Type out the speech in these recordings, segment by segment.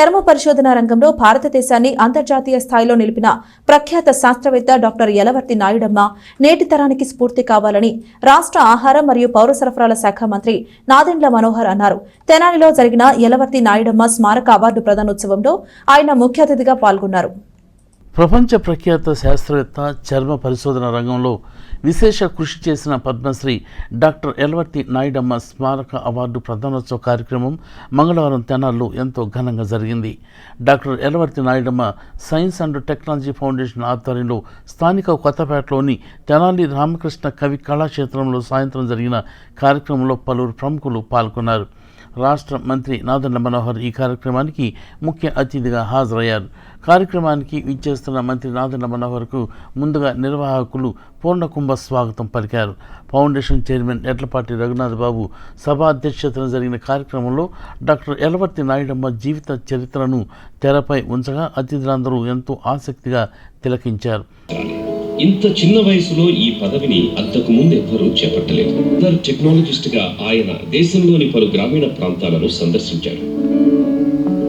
చర్మ పరిశోధన రంగంలో భారతదేశాన్ని అంతర్జాతీయ స్థాయిలో నిలిపిన ప్రఖ్యాత శాస్త్రవేత్త డాక్టర్ యలవర్తి నాయుడమ్మ నేటి తరానికి స్ఫూర్తి కావాలని రాష్ట్ర ఆహారం మరియు పౌర సరఫరాల శాఖ మంత్రి నాదెండ్ల మనోహర్ అన్నారు. తెనాలిలో జరిగిన యలవర్తి నాయుడమ్మ స్మారక అవార్డు ప్రదానోత్సవంలో ఆయన ముఖ్య అతిథిగా పాల్గొన్నారు. ప్రపంచ ప్రఖ్యాత శాస్త్రవేత్త చర్మ పరిశోధన రంగంలో విశేష కృషి చేసిన పద్మశ్రీ డాక్టర్ ఎల్వర్తి నాయుడమ్మ స్మారక అవార్డు ప్రధానోత్సవ కార్యక్రమం మంగళవారం తెనాల్లో ఎంతో ఘనంగా జరిగింది. Doctor Elavarthi Nayudamma science and technology foundation ఆధ్వర్యంలో స్థానిక కొత్తపేటలోని తెనాలి రామకృష్ణ కవి కళాక్షేత్రంలో సాయంత్రం జరిగిన కార్యక్రమంలో పలువురు ప్రముఖులు పాల్గొన్నారు. రాష్ట్ర మంత్రి నాదెండ్ల మనోహర్ ఈ కార్యక్రమానికి ముఖ్య అతిథిగా హాజరయ్యారు. కార్యక్రమానికి విచ్చేస్తున్న మంత్రి నాదెండ్ల మనోహర్కు ముందుగా నిర్వాహకులు పూర్ణకుంభ స్వాగతం పలికారు. ఫౌండేషన్ చైర్మన్ ఎడ్లపాటి రఘునాథ్ బాబు సభ అధ్యక్షతన జరిగిన కార్యక్రమంలో డాక్టర్ ఎలవర్తి నాయుడమ్మ జీవిత చరిత్రను తెరపై ఉంచగా అతిథులందరూ ఎంతో ఆసక్తిగా తిలకించారు. ఇంత చిన్న వయసులో ఈ పదవిని అంతకు ముందు ఎవ్వరూ చేపట్టలేదు. టెక్నాలజిస్ట్గా ఆయన దేశంలోని పలు గ్రామీణ ప్రాంతాలను సందర్శించారు.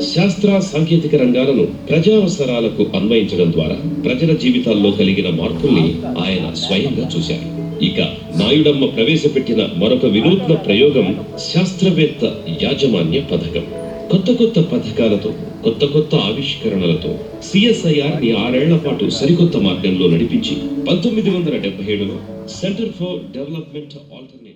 శాస్త్ర సాంకేతిక రంగాలను ప్రజావసరాలకు అన్వయించడం ద్వారా ప్రజల జీవితాల్లో కలిగిన మార్పుల్ని ఆయన స్వయంగా చూశారు. ఇక నాయుడమ్మ ప్రవేశపెట్టిన మరొక వినూత్న ప్రయోగం శాస్త్రవేత్త యాజమాన్య పథకం. కొత్త కొత్త పథకాలతో కొత్త కొత్త ఆవిష్కరణలతో సిఎస్ఐఆర్ని ఆరేళ్ళ పాటు సరికొత్త మార్గంలో నడిపించి పంతొమ్మిది వందల డెబ్బై ఏడులో centre for development alternatives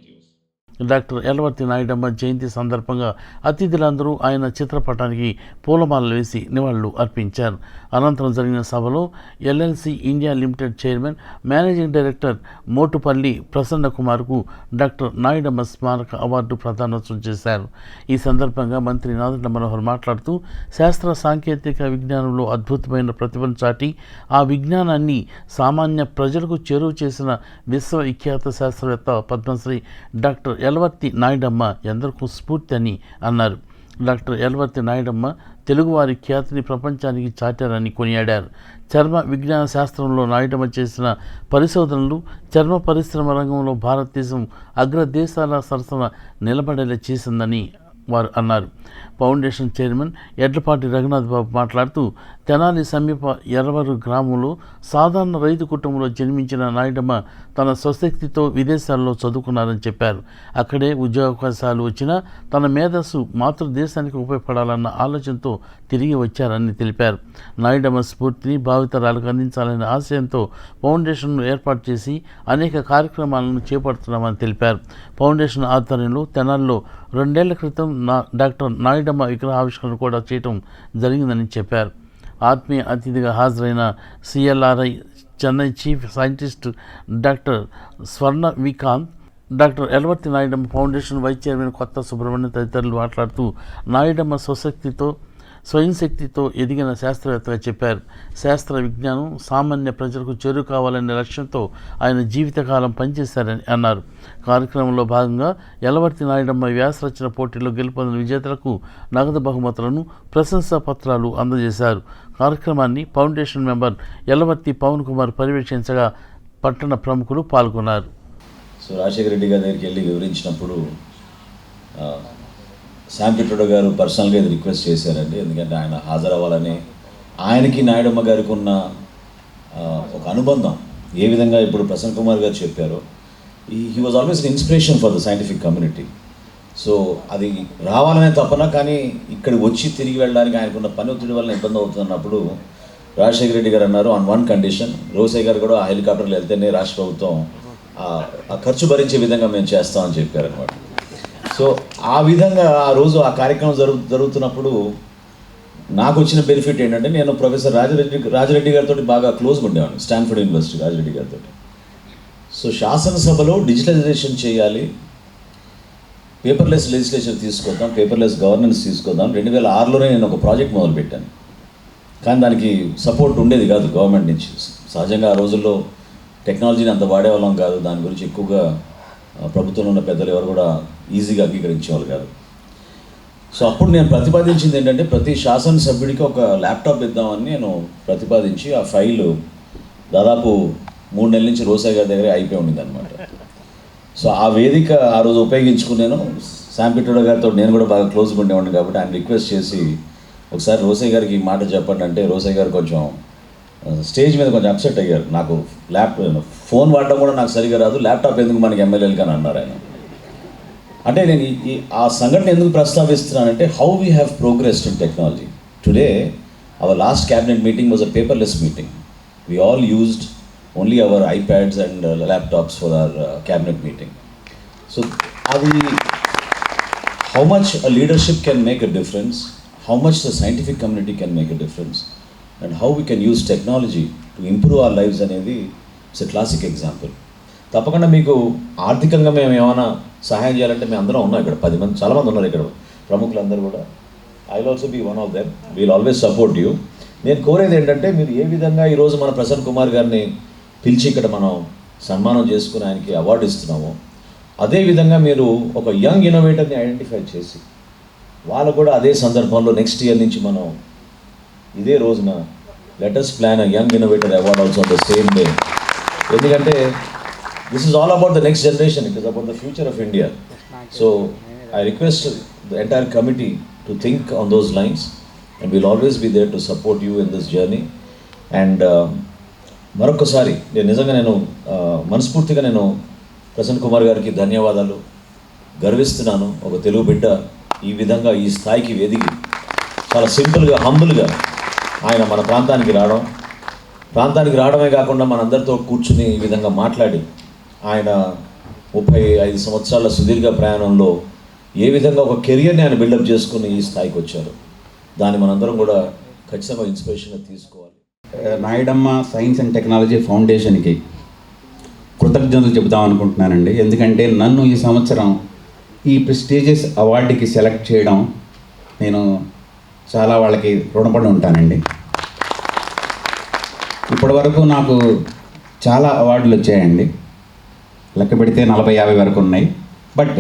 doctor Elavarthi Nayudamma జయంతి సందర్భంగా అతిథులందరూ ఆయన చిత్రపటానికి పూలమాలలు వేసి నివాళులు అర్పించారు. అనంతరం జరిగిన సభలో LLC India limited chairman managing director Motupalli Prasanna కుమార్కు doctor Nayudamma స్మారక అవార్డు ప్రదానోత్సవం చేశారు. ఈ సందర్భంగా మంత్రి నాదెండ్ల మనోహర్ మాట్లాడుతూ శాస్త్ర సాంకేతిక విజ్ఞానంలో అద్భుతమైన ప్రతిభను చాటి ఆ విజ్ఞానాన్ని సామాన్య ప్రజలకు చేరువ చేసిన విశ్వవిఖ్యాత శాస్త్రవేత్త పద్మశ్రీ డాక్టర్ ఎల్వర్తి నాయుడమ్మ ఎందరికీ స్ఫూర్తి అని అన్నారు. డాక్టర్ ఎల్వర్తి నాయుడమ్మ తెలుగువారి ఖ్యాతిని ప్రపంచానికి చాటారని కొనియాడారు. చర్మ విజ్ఞాన శాస్త్రంలో నాయుడమ్మ చేసిన పరిశోధనలు చర్మ పరిశ్రమ రంగంలో భారతదేశం అగ్రదేశాల సరసన నిలబడేలా చేసిందని వారు అన్నారు. ఫౌండేషన్ చైర్మన్ ఎడ్లపాటి రఘునాథ్ బాబు మాట్లాడుతూ తెనాలి సమీప ఎర్రవరు గ్రామంలో సాధారణ రైతు కుటుంబంలో జన్మించిన నాయుడమ్మ తన స్వశక్తితో విదేశాల్లో చదువుకున్నారని చెప్పారు. అక్కడే ఉద్యోగావకాశాలు వచ్చినా తన మేధస్సు మాతృదేశానికి ఉపయోగపడాలన్న ఆలోచనతో తిరిగి వచ్చారని తెలిపారు. నాయుడమ్మ స్ఫూర్తిని భావితరాలకు అందించాలనే ఆశయంతో ఫౌండేషన్ను ఏర్పాటు చేసి అనేక కార్యక్రమాలను చేపడుతున్నామని తెలిపారు. ఫౌండేషన్ ఆధ్వర్యంలో తెనాల్లో రెండేళ్ళ క్రితం నా డాక్టర్ నాయుడమ్మ విగ్రహావిష్కరణ కూడా చేయటం జరిగిందని చెప్పారు. ఆత్మీయ అతిథిగా హాజరైన CLRI Chennai chief scientist doctor Swarna Vikanth doctor Elavarthi Nayudamma foundation vice chairman Kotha Subrahmanyam తదితరులు మాట్లాడుతూ నాయుడమ్మ స్వశక్తితో స్వయం శక్తితో ఎదిగిన శాస్త్రవేత్తగా చెప్పారు. శాస్త్ర విజ్ఞానం సామాన్య ప్రజలకు చేరువ కావాలనే లక్ష్యంతో ఆయన జీవితకాలం పనిచేశారని అన్నారు. కార్యక్రమంలో భాగంగా ఎలవర్తి నాయుడమ్మ వ్యాసరచన పోటీలో గెలుపొందిన విజేతలకు నగదు బహుమతులను ప్రశంసా పత్రాలు అందజేశారు. కార్యక్రమాన్ని ఫౌండేషన్ మెంబర్ ఎలవర్తి పవన్ కుమార్ పర్యవేక్షించగా పట్టణ ప్రముఖులు పాల్గొన్నారు. సో రాజశేఖర రెడ్డి గారి దగ్గరికి వెళ్ళి వివరించినప్పుడు ఆ, శామ్ గారు పర్సనల్గా ఇది రిక్వెస్ట్ చేశారండి. ఎందుకంటే ఆయన హాజరవ్వాలని ఆయనకి నాయుడమ్మ గారికి ఉన్న ఒక అనుబంధం ఏ విధంగా ఇప్పుడు ప్రసన్న కుమార్ గారు చెప్పారో ఈ he was always inspiration for the scientific community so అది రావాలనే తపన కానీ ఇక్కడ వచ్చి తిరిగి వెళ్ళడానికి ఆయనకున్న పని ఒత్తిడి వల్ల ఇబ్బంది అవుతున్నప్పుడు రాజశేఖర రెడ్డి గారు అన్నారు ఆన్ వన్ కండిషన్ రోసయ్య గారు కూడా ఆ వెళ్తేనే రాష్ట్ర ప్రభుత్వం ఆ- ఆ ఖర్చు భరించే విధంగా మేము చేస్తామని చెప్పారనమాట సో ఆ విధంగా ఆ రోజు ఆ కార్యక్రమం జరుగు జరుగుతున్నప్పుడు నాకు వచ్చిన బెనిఫిట్ ఏంటంటే నేను ప్రొఫెసర్ రాజరెడ్డి రాజరెడ్డి గారితో బాగా క్లోజ్గా ఉండేవాడిని స్టాన్ఫర్డ్ యూనివర్సిటీ రాజరెడ్డి గారితో సో శాసనసభలో డిజిటలైజేషన్ చేయాలి పేపర్లెస్ లెజిస్లేషన్ తీసుకొద్దాం పేపర్లెస్ గవర్నెన్స్ తీసుకొద్దాం రెండు వేల ఆరులోనే నేను ఒక ప్రాజెక్ట్ మొదలుపెట్టాను. కానీ దానికి సపోర్ట్ ఉండేది కాదు గవర్నమెంట్ నుంచి. సహజంగా ఆ రోజుల్లో టెక్నాలజీని అంత వాడేవాళ్ళం కాదు దాని గురించి ఎక్కువగా ప్రభుత్వంలో ఉన్న పెద్దలు ఎవరు కూడా ఈజీగా అంగీకరించేవాళ్ళు కాదు. సో అప్పుడు నేను ప్రతిపాదించింది ఏంటంటే ప్రతి శాసనసభ్యుడికి ఒక ల్యాప్టాప్ ఇద్దామని నేను ప్రతిపాదించి ఆ ఫైల్ దాదాపు మూడు నెలల నుంచి రోసా గారి దగ్గరే అయిపోయి ఉండింది అనమాట సో ఆ వేదిక ఆ రోజు ఉపయోగించుకున్నాను. శామ్ గారితో నేను కూడా బాగా క్లోజ్గా ఉండేవాడిని కాబట్టి ఆయన రిక్వెస్ట్ చేసి ఒకసారి రోసయ్య గారికి ఈ మాట చెప్పండి అంటే రోసయ్య గారు కొంచెం స్టేజ్ మీద కొంచెం అప్సెట్ అయ్యారు. నాకు ల్యాప్టాప్ ఫోన్ వాడడం కూడా నాకు సరిగా రాదు. ల్యాప్టాప్ ఎందుకు మనకి ఎమ్మెల్యేలు కానీ అన్నారు ఆయన. అంటే నేను ఈ- ఆ సంఘటన ఎందుకు ప్రస్తావిస్తున్నానంటే how we have progressed in technology today our last cabinet meeting was a paperless meeting we all used only our iPads and laptops for our cabinet meeting so అది how much leadership can make a difference how much the scientific community can make a difference and how we can use technology to improve our lives అనేది it's a classic example తప్పకుండా మీకు ఆర్థికంగా మేము ఏమైనా సహాయం చేయాలంటే మేము అందరం ఉన్నాం ఇక్కడ పది మంది చాలామంది ఉన్నారు ఇక్కడ. ప్రముఖులందరూ కూడా. I will also be one of them we'll always support you నేను కోరేది ఏంటంటే మీరు ఏ విధంగా ఈరోజు మన ప్రసన్న కుమార్ గారిని పిలిచి ఇక్కడ మనం సన్మానం చేసుకుని ఆయనకి అవార్డు ఇస్తున్నామో అదేవిధంగా మీరు ఒక యంగ్ ఇన్నోవేటర్ని ఐడెంటిఫై చేసి వాళ్ళు కూడా అదే సందర్భంలో నెక్స్ట్ ఇయర్ నుంచి మనం ఇదే రోజున letters plan young innovator award also the same day ఎందుకంటే this is all about the next generation it is about the future of India so I request the entire committee to think on those lines and will always be there to support you in this journey and మరొకసారి నేను నిజంగా నేను uh, మనస్ఫూర్తిగా నేను ప్రసన్న కుమార్ గారికి ధన్యవాదాలు. గర్విస్తున్నాను ఒక తెలుగు బిడ్డ ఈ విధంగా ఈ స్థాయికి ఎదిగి చాలా సింపుల్గా హంబుల్గా ఆయన మన ప్రాంతానికి రావడం ప్రాంతానికి రావడమే కాకుండా మనందరితో కూర్చుని ఈ విధంగా మాట్లాడి ఆయన ముప్పై ఐదు సంవత్సరాల సుదీర్ఘ ప్రయాణంలో ఏ విధంగా ఒక కెరియర్ని ఆయన బిల్డప్ చేసుకుని ఈ స్థాయికి వచ్చారు. దాన్ని మనందరం కూడా ఖచ్చితంగా ఇన్స్పిరేషన్గా తీసుకోవాలి. నాయుడమ్మ సైన్స్ అండ్ టెక్నాలజీ ఫౌండేషన్కి కృతజ్ఞతలు చెబుదాం అనుకుంటున్నానండి. ఎందుకంటే నన్ను ఈ సంవత్సరం ఈ ప్రెస్టీజియస్ అవార్డుకి సెలెక్ట్ చేయడం నేను చాలా వాళ్ళకి రుణపడి ఉంటానండి. ఇప్పటి వరకు నాకు చాలా అవార్డులు వచ్చాయండి. లెక్క పెడితే నలభై యాభై వరకు ఉన్నాయి. బట్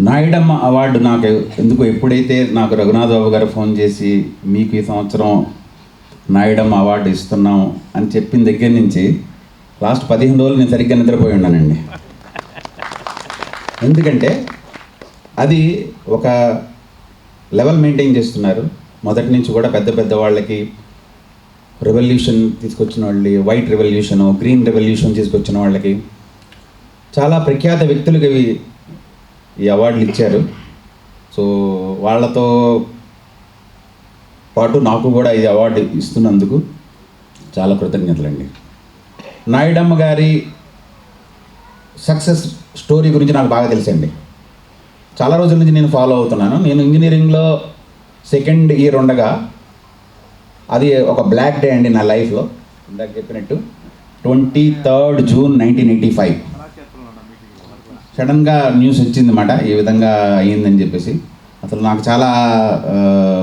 నాయుడమ్మ అవార్డు నాకు ఎందుకు ఎప్పుడైతే నాకు రఘునాథ్ బాబు గారు ఫోన్ చేసి మీకు ఈ సంవత్సరం నాయుడమ్మ అవార్డు ఇస్తున్నాం అని చెప్పిన దగ్గర నుంచి లాస్ట్ పదిహేను రోజులు నేను సరిగ్గా నిద్రపోయి ఉన్నానండి. ఎందుకంటే అది ఒక లెవెల్ మెయింటైన్ చేస్తున్నారు. మొదటి నుంచి కూడా పెద్ద పెద్ద వాళ్ళకి రెవల్యూషన్ తీసుకొచ్చిన వాళ్ళకి వైట్ రెవల్యూషన్ గ్రీన్ రెవల్యూషన్ తీసుకొచ్చిన వాళ్ళకి చాలా ప్రఖ్యాత వ్యక్తులకు ఇవి ఈ అవార్డులు ఇచ్చారు. సో వాళ్ళతో పాటు నాకు కూడా ఈ అవార్డు ఇస్తున్నందుకు చాలా కృతజ్ఞతలండి. నాయుడమ్మ గారి సక్సెస్ స్టోరీ గురించి నాకు బాగా తెలుసండి. చాలా రోజుల నుంచి నేను ఫాలో అవుతున్నాను. నేను ఇంజనీరింగ్లో సెకండ్ ఇయర్ ఉండగా అది ఒక బ్లాక్ డే అండి నా లైఫ్లో ఇందాక చెప్పినట్టు. Twenty third June nineteen eighty five సడన్గా న్యూస్ వచ్చిందన్నమాట. ఈ విధంగా అయ్యిందని చెప్పేసి. అసలు నాకు చాలా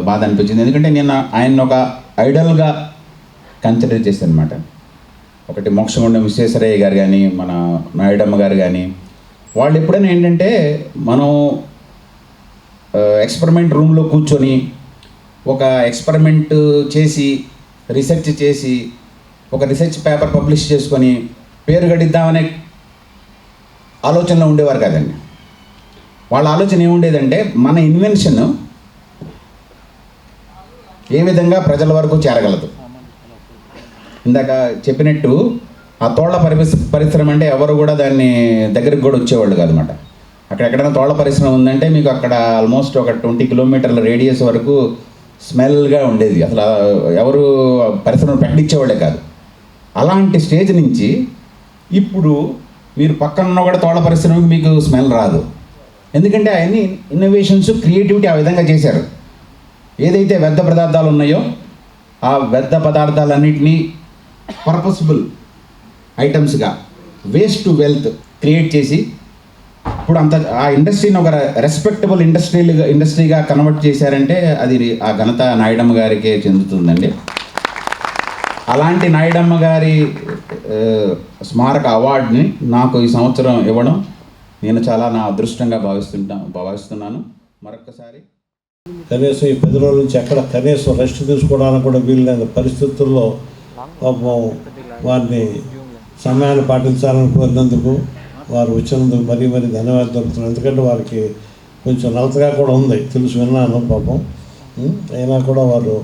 బాధ అనిపించింది. ఎందుకంటే నేను ఆయన ఒక ఐడల్గా కన్సిడర్ చేశాను అనమాట ఒకటి మోక్షగుండం విశ్వేశ్వరయ్య గారు కానీ మన నాయుడమ్మ గారు కానీ వాళ్ళు ఎప్పుడైనా ఏంటంటే మనం ఎక్స్పెరిమెంట్ రూమ్లో కూర్చొని ఒక ఎక్స్పెరిమెంట్ చేసి రీసెర్చ్ చేసి ఒక రీసెర్చ్ పేపర్ పబ్లిష్ చేసుకొని పేరు గడిద్దామనే ఆలోచనలో ఉండేవారు కదండి. వాళ్ళ ఆలోచన ఏముండేదంటే మన ఇన్వెన్షన్ ఏ విధంగా ప్రజల వరకు చేరగలదు. ఇందాక చెప్పినట్టు ఆ తోళ్ళ పరిశ్ర పరిశ్రమ అంటే ఎవరు కూడా దాన్ని దగ్గరికి కూడా వచ్చేవాళ్ళు కాదనమాట అక్కడ ఎక్కడైనా తోళ్ళ పరిశ్రమ ఉందంటే మీకు అక్కడ ఆల్మోస్ట్ ఒక ట్వంటీ కిలోమీటర్ల రేడియస్ వరకు స్మెల్గా ఉండేది. అసలు ఆ ఎవరు పరిశ్రమ పెట్టించేవాళ్ళే కాదు. అలాంటి స్టేజ్ నుంచి ఇప్పుడు మీరు పక్కన ఉన్న కూడా తోడ పరిశ్రమకి మీకు స్మెల్ రాదు. ఎందుకంటే ఆయన్ని ఇన్నోవేషన్స్ క్రియేటివిటీ ఆ విధంగా చేశారు. ఏదైతే వ్యర్థ పదార్థాలు ఉన్నాయో ఆ వ్యర్థ పదార్థాలన్నింటినీ పర్పస్ఫుల్ ఐటమ్స్గా వేస్ట్ టు వెల్త్ క్రియేట్ చేసి ఇప్పుడు అంత ఆ ఇండస్ట్రీని ఒక రెస్పెక్టబుల్ ఇండస్ట్రీలుగా ఇండస్ట్రీగా కన్వర్ట్ చేశారంటే అది ఆ ఘనత నాయుడమ్మ గారికే చెందుతుందండి. అలాంటి నాయుడమ్మ గారి స్మారక అవార్డుని నాకు ఈ సంవత్సరం ఇవ్వడం నేను చాలా నా అదృష్టంగా భావిస్తుంటా భావిస్తున్నాను. మరొకసారి కనీసం ఈ పది రోజుల నుంచి ఎక్కడ కనీసం రెస్ట్ తీసుకోవడానికి కూడా వీలు పరిస్థితుల్లో పాపం వారిని సమయాన్ని పాటించాలని కోరినందుకు వారు వచ్చినందుకు మరీ మరీ ధన్యవాదాలు తెలుపుతున్నాను. ఎందుకంటే వారికి కొంచెం నలతగా కూడా ఉంది. తెలుసు విన్నాను పాపం. అయినా కూడా వారు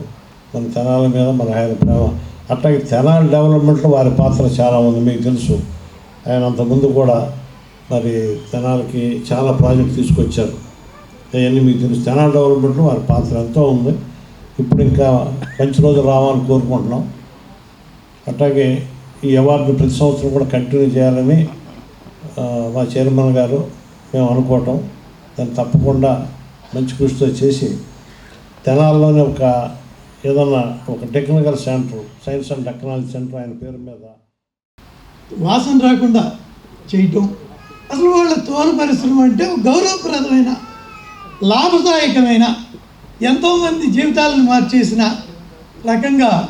మన తెనాల మీద మన ఆయన ప్రేమ. అట్లాగే తెనాల డెవలప్మెంట్లో వారి పాత్ర చాలా ఉంది మీకు తెలుసు. ఆయన అంతకుముందు కూడా మరి తెనాలకి చాలా ప్రాజెక్ట్ తీసుకొచ్చారు. అవన్నీ మీకు తెలుసు. తెనాల డెవలప్మెంట్లో వారి పాత్ర ఎంతో ఉంది. ఇప్పుడు ఇంకా మంచి రోజులు రావాలని కోరుకుంటున్నాం. అట్లాగే ఈ అవార్డు ప్రతి సంవత్సరం కూడా కంటిన్యూ చేయాలని మా చైర్మన్ గారు మేము అనుకోవటం దాన్ని తప్పకుండా మంచి కృషితో చేసి తెనాల్లోనే ఒక ఏదన్నా ఒక technical centre science and technology centre ఆయన పేరు మీద వాసన రాకుండా చేయటం. అసలు వాళ్ళ తోలు పరిశ్రమ అంటే గౌరవప్రదమైన లాభదాయకమైన ఎంతోమంది జీవితాలను మార్చేసిన రకంగా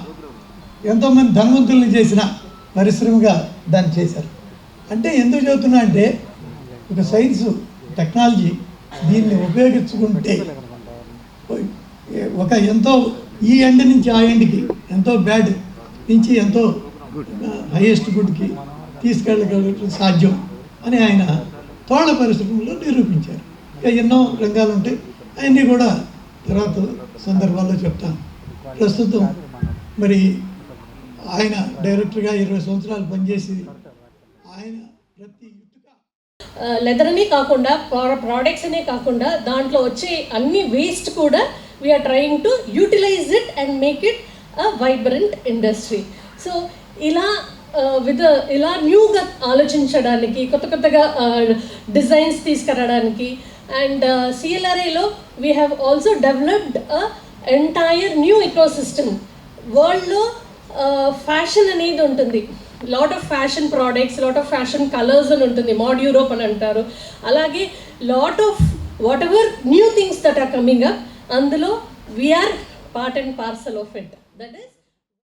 ఎంతోమంది ధనవంతుల్ని చేసిన పరిశ్రమగా దాన్ని చేశారు. అంటే ఎందుకు చెబుతున్నా అంటే ఒక సైన్స్ టెక్నాలజీ దీన్ని ఉపయోగించుకుంటే ఒక ఎంతో ఈ ఎండ్ నుంచి ఆ ఎండ్కి ఎంతో బ్యాడ్ నుంచి ఎంతో హైయెస్ట్ గుడ్కి తీసుకెళ్ళగలగడం సాధ్యం అని ఆయన తోళ్ళ పరిశ్రమలో నిరూపించారు. ఇక ఎన్నో రంగాలు ఉంటాయి. అవన్నీ కూడా తర్వాత సందర్భాల్లో చెప్తాను. ప్రస్తుతం మరి ఆయన డైరెక్టర్గా ఇరవై సంవత్సరాలు పనిచేసి ఆయన ప్రతి ఇటుక. లెదర్ కాకుండా ప్రోడక్ట్స్ అనే కాకుండా దాంట్లో వచ్చే అన్ని వేస్ట్ కూడా we're trying to utilize it and make it a vibrant industry so ఇలా విత్ ఇలా న్యూగా ఆలోచించడానికి కొత్త కొత్తగా డిజైన్స్ తీసుకురావడానికి and సిఎల్ఆర్ఏలో we have also developed a entire new ecosystem వరల్డ్లో ఫ్యాషన్ అనేది ఉంటుంది. Lot of fashion products lot of fashion colours అని ఉంటుంది. మోడ్ యూరోప్ అని అంటారు. అలాగే lot of whatever new things that are coming up అందులో we're part and parcel of it that is